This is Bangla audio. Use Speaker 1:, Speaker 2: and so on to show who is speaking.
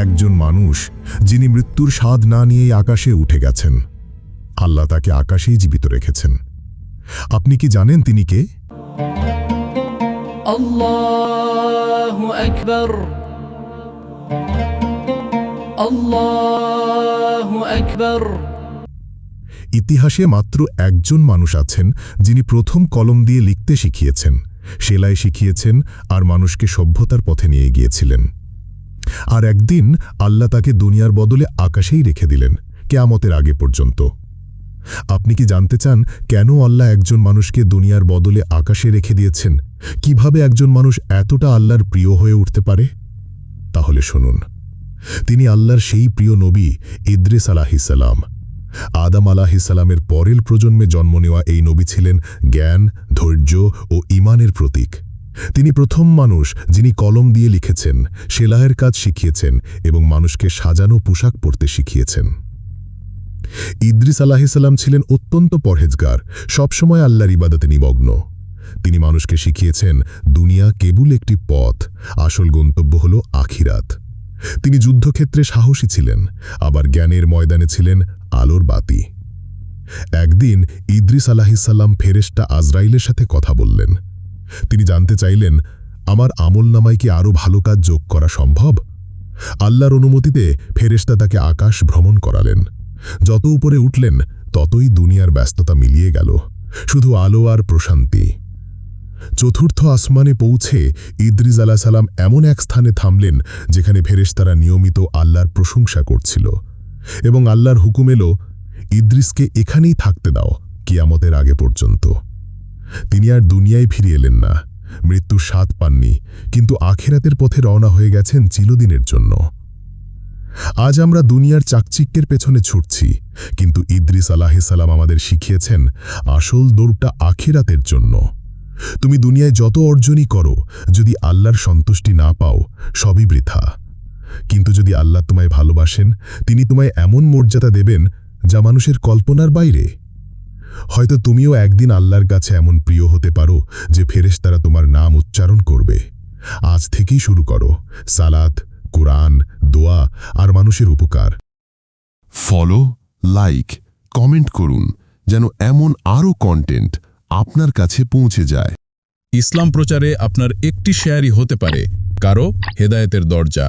Speaker 1: একজন মানুষ যিনি মৃত্যুর স্বাদ না নিয়েই আকাশে উঠে গেছেন। আল্লাহ তাকে আকাশেই জীবিত রেখেছেন। আপনি কি জানেন তিনি কে? ইতিহাসে মাত্র একজন মানুষ আছেন যিনি প্রথম কলম দিয়ে লিখতে শিখিয়েছেন সেলাই শিখিয়েছেন আর মানুষকে সভ্যতার পথে নিয়ে গিয়েছিলেন। আর একদিন আল্লাহ তাকে দুনিয়ার বদলে আকাশেই রেখে দিলেন, কেয়ামতের আগে পর্যন্ত। আপনি কি জানতে চান কেন আল্লাহ একজন মানুষকে দুনিয়ার বদলে আকাশে রেখে দিয়েছেন? কীভাবে একজন মানুষ এতটা আল্লাহর প্রিয় হয়ে উঠতে পারে? তাহলে শুনুন। তিনি আল্লাহর সেই প্রিয় নবী ইদ্রিস আলাহিসাল্লাম আদাম আলাহিসাল্লামের পরের প্রজন্মে জন্ম নেওয়া এই নবী ছিলেন জ্ঞান, ধৈর্য ও ইমানের প্রতীক। তিনি প্রথম মানুষ যিনি কলম দিয়ে লিখেছেন, সেলাইয়ের কাজ শিখিয়েছেন এবং মানুষকে সাজানো পোশাক পরতে শিখিয়েছেন। ইদ্রিস আলাহিসাল্লাম ছিলেন অত্যন্ত পরহেজগার, সবসময় আল্লাহর ইবাদতে নিমগ্ন। তিনি মানুষকে শিখিয়েছেন, দুনিয়া কেবল একটি পথ, আসল গন্তব্য হল আখিরাত। তিনি যুদ্ধক্ষেত্রে সাহসী ছিলেন, আবার জ্ঞানের ময়দানে ছিলেন আলোর বাতি। একদিন ইদ্রিস আলাহিসাল্লাম ফেরেশতা আজরাইলের সাথে কথা বললেন। তিনি জানতে চাইলেন, আমার আমল নামায় কি আরও ভালো কাজ যোগ করা সম্ভব? আল্লাহর অনুমতিতে ফেরেশতা তাকে আকাশ ভ্রমণ করালেন। যত উপরে উঠলেন, ততই দুনিয়ার ব্যস্ততা মিলিয়ে গেল, শুধু আলো আর প্রশান্তি। চতুর্থ আসমানে পৌঁছে ইদ্রিজ আলাহ সালাম এমন এক স্থানে থামলেন, যেখানে ফেরেশতারা নিয়মিত আল্লাহর প্রশংসা করছিল। এবং আল্লাহর হুকুম এলো, ইদ্রিসকে এখানেই থাকতে দাও, কিয়ামতের আগে পর্যন্ত। তিনি আর দুনিয়ায় ফিরে এলেন না। মৃত্যুর স্বাদ পাননি, কিন্তু আখেরাতের পথে রওনা হয়ে গেছেন চিরদিনের জন্য। আজ আমরা দুনিয়ার চাকচিক্যের পেছনে ছুটছি, কিন্তু ইদ্রিস আলাহিসাল্লাম আমাদের শিখিয়েছেন আসল দৌড়টা আখেরাতের জন্য। তুমি দুনিয়ায় যত অর্জনই করো, যদি আল্লাহর সন্তুষ্টি না পাও, সবই বৃথা। কিন্তু যদি আল্লাহ তোমায় ভালোবাসেন, তিনি তোমায় এমন মর্যাদা দেবেন যা মানুষের কল্পনার বাইরে। হয়তো তুমিও একদিন আল্লাহর কাছে এমন প্রিয় হতে পারো যে ফেরেশতারা তোমার নাম উচ্চারণ করবে। আজ থেকেই শুরু করো। সালাত কোরআন দোয়া আর মানুষের উপকার।
Speaker 2: ফলো লাইক কমেন্ট করুন যেন এমন আরও কন্টেন্ট আপনার কাছে পৌঁছে যায়।
Speaker 3: ইসলাম প্রচারে আপনার একটি শেয়ারই হতে পারে কারও হেদায়েতের দরজা।